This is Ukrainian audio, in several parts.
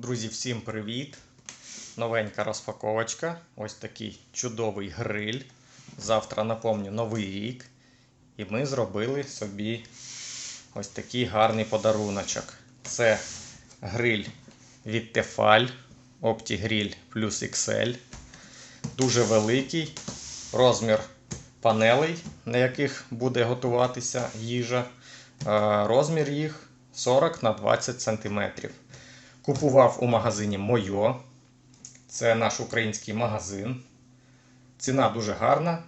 Друзі, всім привіт! Новенька розпаковочка. Ось такий чудовий гриль. Завтра напомню новий рік. І ми зробили собі ось такий гарний подаруночок. Це гриль від Tefal OptiGrill Plus XL. Дуже великий розмір панелей, на яких буде готуватися їжа. Е, Розмір їх 40 на 20 см. Купував у магазині Мойо. Це наш український магазин. Ціна дуже гарна.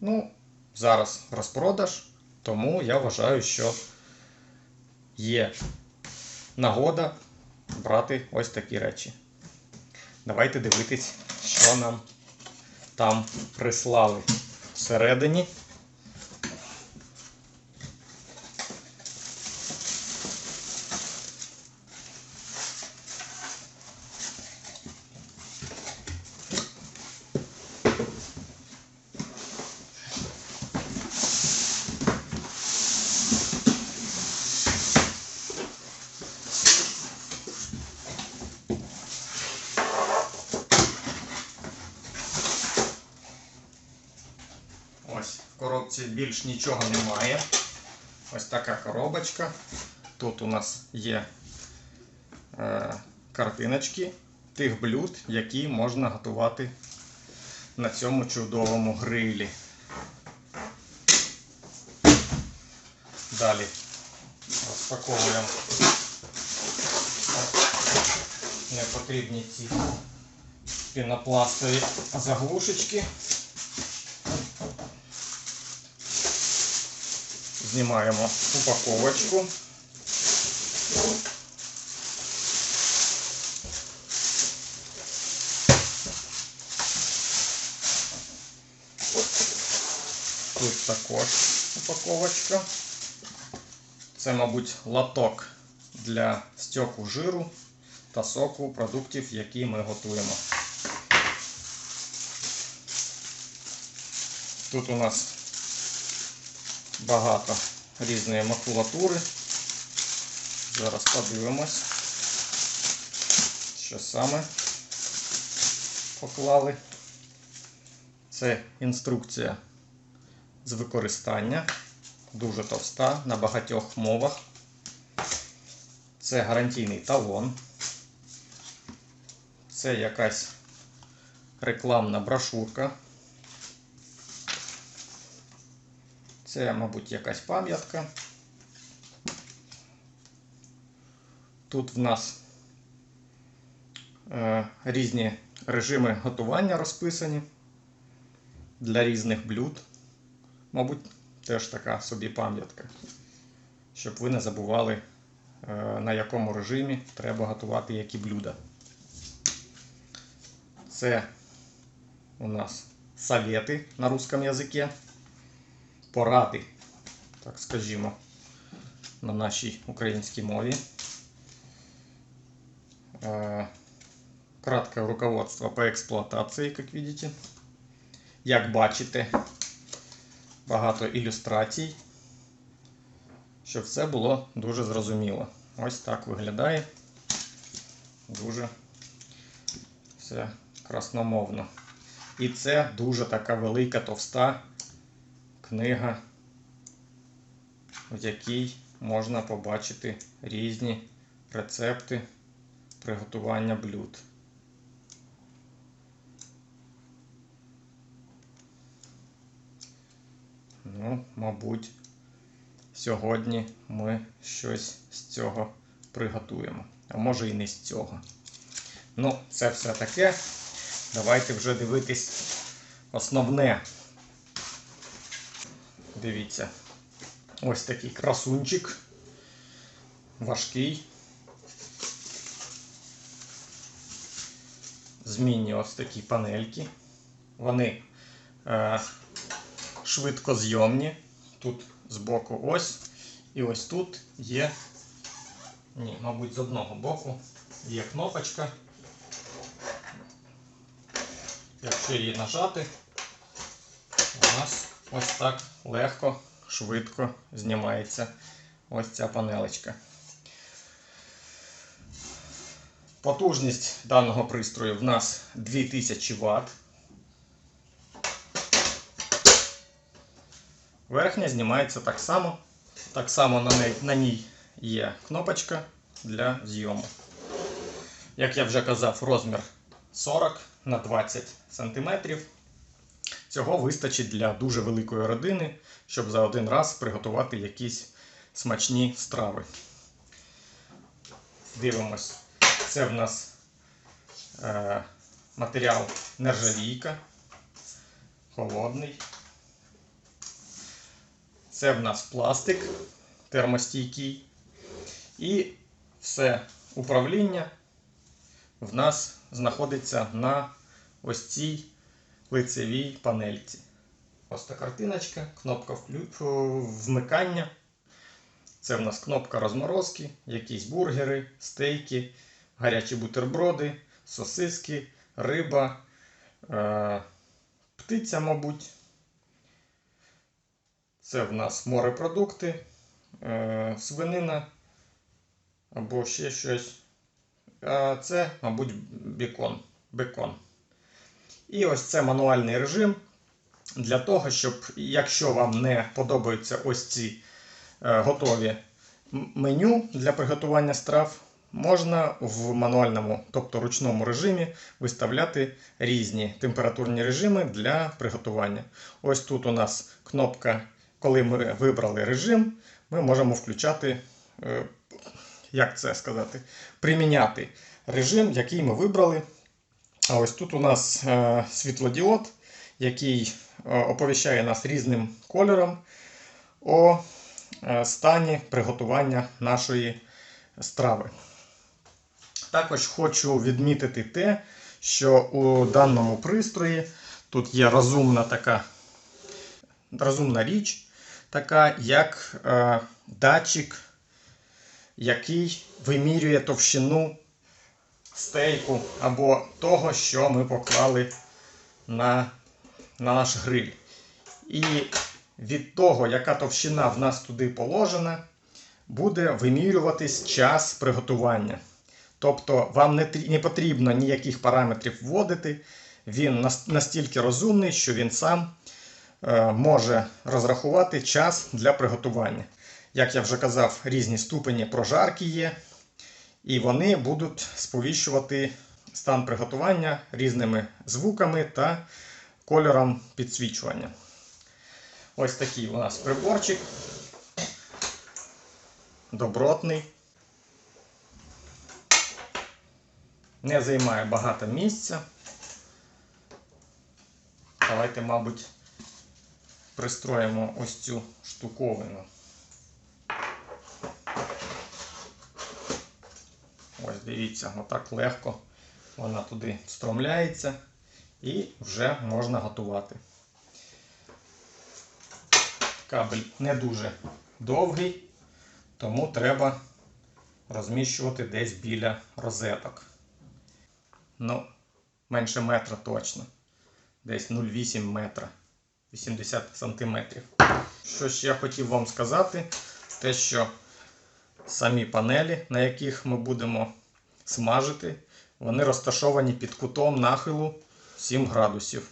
Ну, зараз розпродаж, тому я вважаю, що є нагода брати ось такі речі. Давайте дивитись, що нам там прислали всередині. Ось в коробці більш нічого немає. Ось така коробочка. Тут у нас є е, картиночки тих блюд, які можна готувати на цьому чудовому грилі. Далі розпаковуємо непотрібні ці пінопластові заглушечки. Знімаємо упаковочку. Тут також упаковочка. Це, мабуть, латок для стьоку жиру та соку продуктів, які ми готуємо. Тут у нас багато різної макулатури. Зараз подивимось, що саме поклали. Це інструкція з використання, дуже товста на багатьох мовах. Це гарантійний талон. Це якась рекламна брошурка. Це, мабуть, якась пам'ятка. Тут в нас е, різні режими готування розписані для різних блюд. Мабуть, теж така собі пам'ятка, щоб ви не забували, е, на якому режимі треба готувати які блюда. Це у нас совети на русском язикі поради, так скажімо, на нашій українській мові. Е, Краткое руководство по експлуатації, як видите. Як бачите, багато ілюстрацій, щоб все було дуже зрозуміло. Ось так виглядає. Дуже все красномовно. І це дуже така велика товста книга, в якій можна побачити різні рецепти приготування блюд. Ну, мабуть, сьогодні ми щось з цього приготуємо. А може і не з цього. Ну, це все таке. Давайте вже дивитись основне. Дивіться. Ось такий красунчик. Важкий. Змінні ось такі панельки. Вони е, швидкозйомні. Тут збоку ось. І ось тут є. Ні, мабуть, з одного боку є кнопочка. Якщо її нажати, у нас ось так легко, швидко знімається ось ця панелечка. Потужність даного пристрою в нас 2000 Вт. Верхня знімається так само. Так само на, неї, на ній є кнопочка для зйому. Як я вже казав, розмір 40 на 20 см. Цього вистачить для дуже великої родини, щоб за один раз приготувати якісь смачні страви. Дивимось. Це в нас е, матеріал нержавійка, холодний. Це в нас пластик термостійкий. І все управління в нас знаходиться на ось цій лицевій панельці. Ось та картиночка, кнопка вмикання. Це в нас кнопка розморозки, якісь бургери, стейки, гарячі бутерброди, сосиски, риба, е... птиця, мабуть. Це в нас морепродукти, е... свинина або ще щось. А це, мабуть, бекон. бекон. І ось це мануальний режим для того, щоб, якщо вам не подобаються ось ці е, готові меню для приготування страв, можна в мануальному, тобто ручному режимі, виставляти різні температурні режими для приготування. Ось тут у нас кнопка, коли ми вибрали режим, ми можемо включати, е, як це сказати, приміняти режим, який ми вибрали. А ось тут у нас е, світлодіод, який е, оповіщає нас різним кольором о е, стані приготування нашої страви. Також хочу відмітити те, що у даному пристрої тут є розумна така розумна річ, така як датчик, який вимірює товщину стейку або того, що ми поклали на, на наш гриль. І від того, яка товщина в нас туди положена, буде вимірюватись час приготування. Тобто вам не, не потрібно ніяких параметрів вводити. Він настільки розумний, що він сам е, може розрахувати час для приготування. Як я вже казав, різні ступені прожарки є. І вони будуть сповіщувати стан приготування різними звуками та кольором підсвічування. Ось такий у нас приборчик. Добротний. Не займає багато місця. Давайте, мабуть, пристроїмо ось цю штуковину. Дивіться, отак легко вона туди встромляється і вже можна готувати. Кабель не дуже довгий, тому треба розміщувати десь біля розеток. Ну, менше метра точно. Десь 0,8 метра. 80 сантиметрів. Що ще я хотів вам сказати, те, що самі панелі, на яких ми будемо смажити, вони розташовані під кутом нахилу 7 градусів.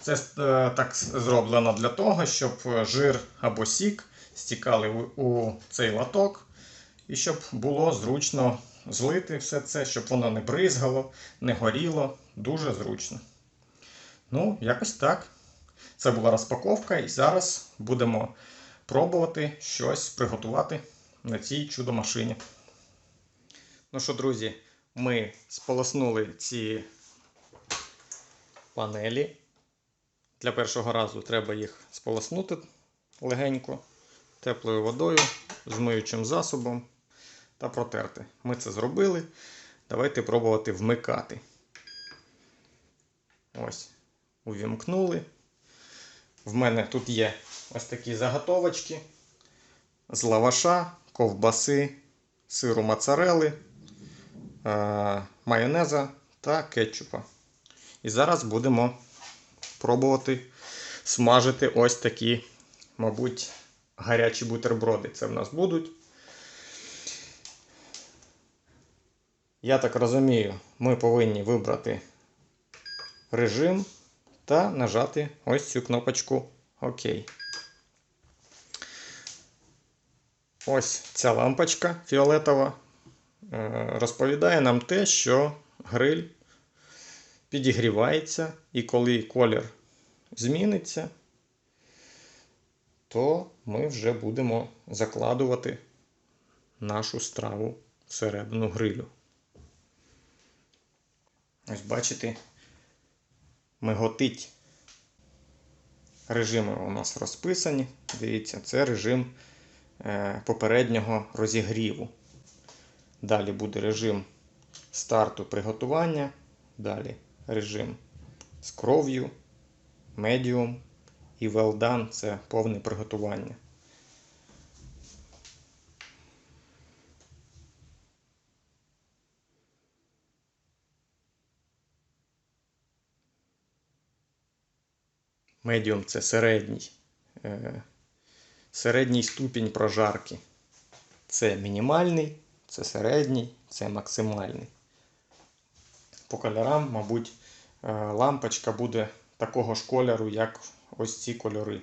Це е, так зроблено для того, щоб жир або сік стікали у цей латок, і щоб було зручно злити все це, щоб воно не бризгало, не горіло. Дуже зручно. Ну, якось так. Це була розпаковка, і зараз будемо пробувати щось приготувати на цій чудо-машині. Ну що, друзі, ми сполоснули ці панелі. Для першого разу треба їх сполоснути легенько, теплою водою, з миючим засобом та протерти. Ми це зробили. Давайте пробувати вмикати. Ось, увімкнули. В мене тут є ось такі заготовочки з лаваша, ковбаси, сиру моцарели, е, майонеза та кетчупа. І зараз будемо пробувати смажити ось такі, мабуть, гарячі бутерброди. Це в нас будуть. Я так розумію, ми повинні вибрати режим та нажати ось цю кнопочку ОК. Ось ця лампочка фіолетова е, розповідає нам те, що гриль підігрівається, і коли колір зміниться, то ми вже будемо закладувати нашу страву всередину грилю. Ось бачите, миготить. Режими у нас розписані. Дивіться, це режим попереднього розігріву. Далі буде режим старту приготування. Далі режим з кров'ю, медіум і well done – це повне приготування. Медіум це середній, е, середній ступінь прожарки. Це мінімальний, це середній, це максимальний. По кольорам, мабуть, е, лампочка буде такого ж кольору, як ось ці кольори.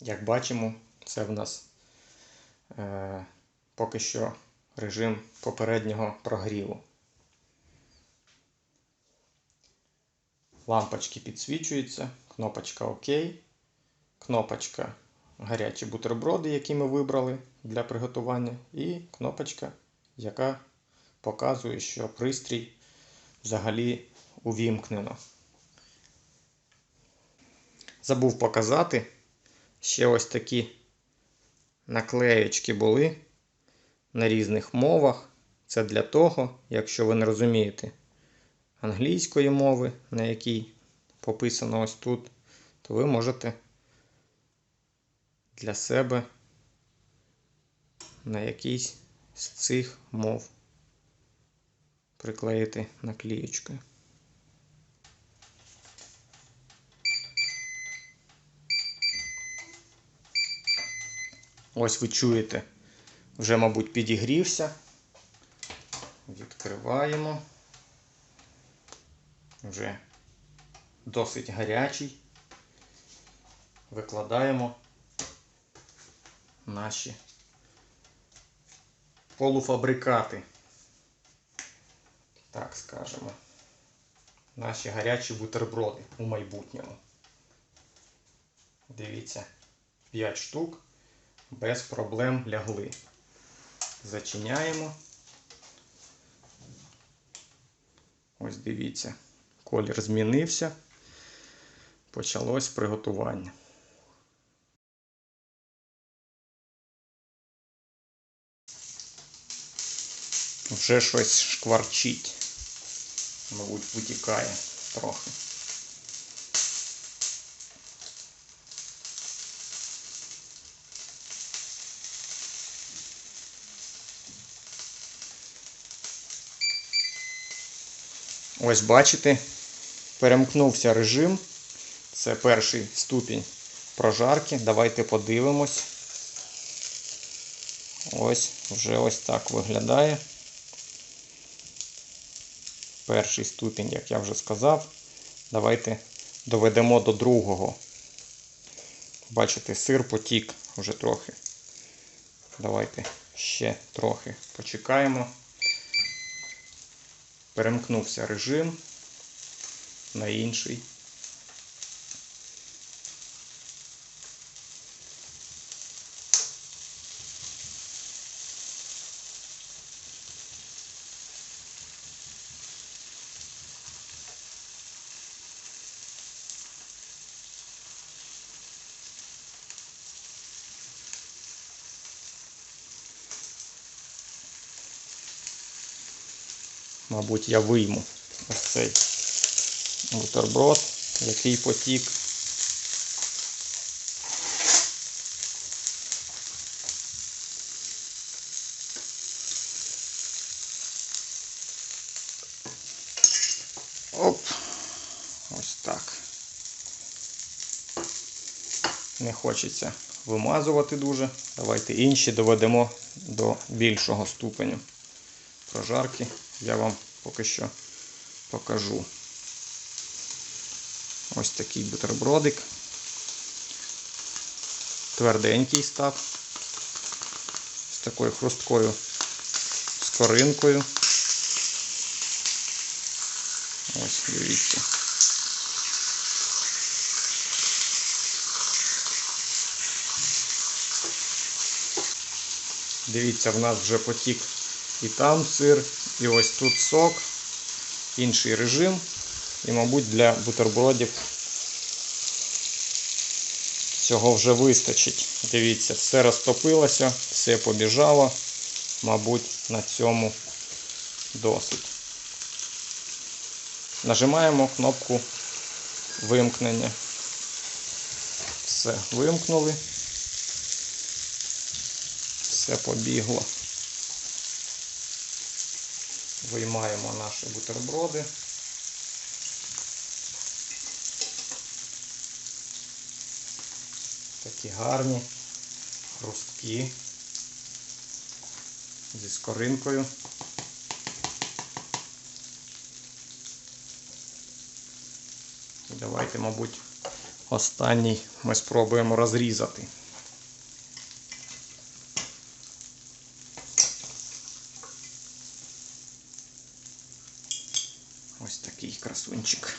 Як бачимо, це в нас е, поки що режим попереднього прогріву. Лампочки підсвічуються, кнопочка ОК, кнопочка гарячі бутерброди, які ми вибрали для приготування, і кнопочка, яка показує, що пристрій взагалі увімкнено. Забув показати, ще ось такі наклеєчки були на різних мовах. Це для того, якщо ви не розумієте англійської мови, на якій пописано ось тут, то ви можете для себе на якійсь з цих мов приклеїти наклеєчкою. Ось ви чуєте, вже, мабуть, підігрівся. Відкриваємо. Вже досить гарячий. Викладаємо наші полуфабрикати. Так скажемо. Наші гарячі бутерброди у майбутньому. Дивіться, 5 штук без проблем лягли. Зачиняємо. Ось дивіться, колір змінився. Почалось приготування. Вже щось шкварчить. Мабуть, витікає трохи. Ось бачите, перемкнувся режим. Це перший ступінь прожарки. Давайте подивимось. Ось, вже ось так виглядає. Перший ступінь, як я вже сказав. Давайте доведемо до другого. Бачите, сир потік вже трохи. Давайте ще трохи почекаємо. Перемкнувся режим на інший. Мабуть, я вийму ось цей бутерброд, який потік. Оп, ось так. не хочеться вимазувати дуже. Давайте інші доведемо до більшого ступеню прожарки. Я вам поки що покажу. Ось такий бутербродик. Тверденький став. З такою хрусткою скоринкою. Ось, дивіться. Дивіться, в нас вже потік і там сир, і ось тут сок, інший режим. І, мабуть, для бутербродів цього вже вистачить. Дивіться, все розтопилося, все побіжало. Мабуть, на цьому досить. Нажимаємо кнопку вимкнення. Все, вимкнули. Все побігло. Виймаємо наші бутерброди. Такі гарні, хрусткі, зі скоринкою. Давайте, мабуть, останній ми спробуємо розрізати. Ось такий красунчик.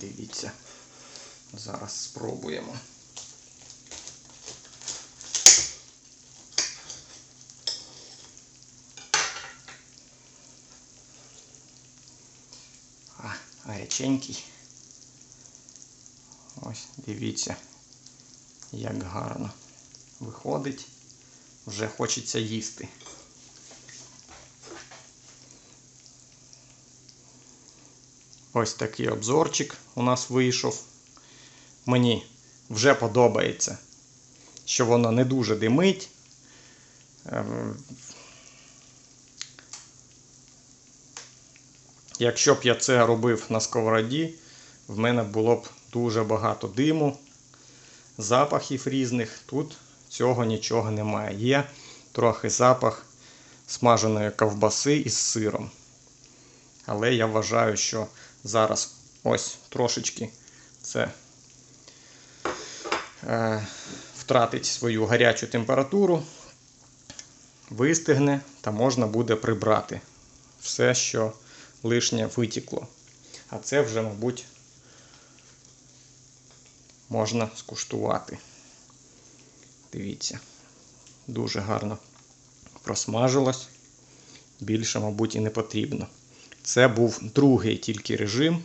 Дивіться, зараз спробуємо. А, гаряченький. Ось, дивіться, як гарно виходить. Вже хочеться їсти. Ось такий обзорчик у нас вийшов. Мені вже подобається, що воно не дуже димить. Якщо б я це робив на сковороді, в мене було б дуже багато диму, запахів різних. Тут цього нічого немає. Є трохи запах смаженої ковбаси із сиром. Але я вважаю, що зараз ось трошечки це е, втратить свою гарячу температуру, вистигне та можна буде прибрати все, що лишнє витікло. А це вже, мабуть, можна скуштувати. Дивіться, дуже гарно просмажилось. Більше, мабуть, і не потрібно. Це був другий тільки режим.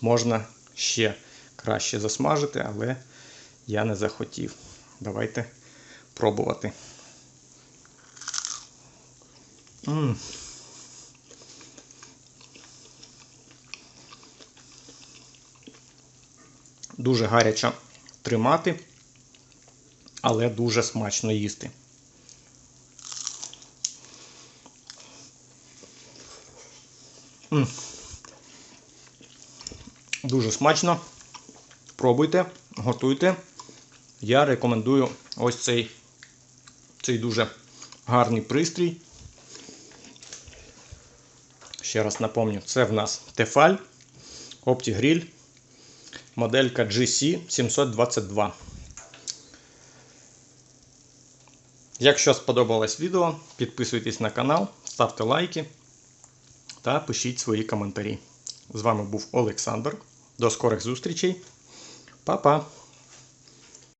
Можна ще краще засмажити, але я не захотів. Давайте пробувати. М. Дуже гаряче тримати, але дуже смачно їсти. Дуже смачно. Пробуйте, готуйте. Я рекомендую ось цей, цей дуже гарний пристрій. Ще раз напомню, це в нас Tefal OptiGrill, моделька GC722. Якщо сподобалось відео, підписуйтесь на канал, ставте лайки та пишіть свої коментарі. З вами був Олександр. До скорих зустрічей. Па-па!